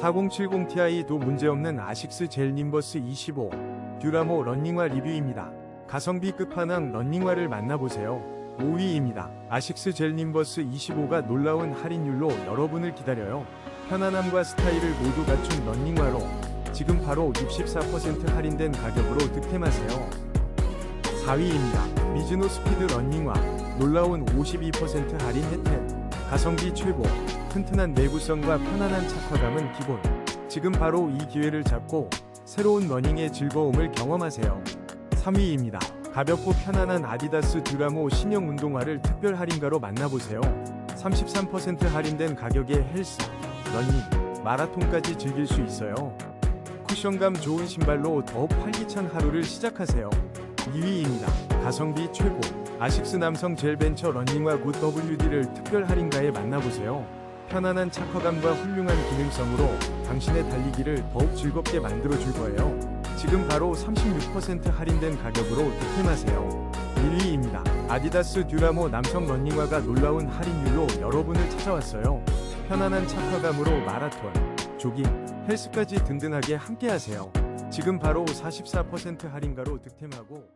4070ti도 문제없는 아식스 젤 님버스 25 듀라모 런닝화 리뷰입니다. 가성비 끝판왕 런닝화를 만나보세요. 5위입니다. 아식스 젤 님버스 25가 놀라운 할인율로 여러분을 기다려요. 편안함과 스타일을 모두 갖춘 런닝화로 지금 바로 64% 할인된 가격으로 득템하세요. 4위입니다. 미즈노 스피드 런닝화 놀라운 52% 할인 혜택 가성비 최고 튼튼한 내구성과 편안한 착화감은 기본. 지금 바로 이 기회를 잡고 새로운 러닝의 즐거움을 경험하세요. 3위입니다. 가볍고 편안한 아디다스 듀라모 신형 운동화를 특별 할인가로 만나보세요. 33% 할인된 가격에 헬스, 러닝, 마라톤까지 즐길 수 있어요. 쿠션감 좋은 신발로 더욱 활기찬 하루를 시작하세요 2위입니다. 가성비 최고 아식스 남성 젤벤처 런닝화 굿 WD를 특별 할인가에 만나보세요. 편안한 착화감과 훌륭한 기능성으로 당신의 달리기를 더욱 즐겁게 만들어줄 거예요. 지금 바로 36% 할인된 가격으로 득템하세요. 1위입니다. 아디다스 듀라모 남성 런닝화가 놀라운 할인율로 여러분을 찾아왔어요. 편안한 착화감으로 마라톤, 조깅, 헬스까지 든든하게 함께하세요. 지금 바로 44% 할인가로 득템하고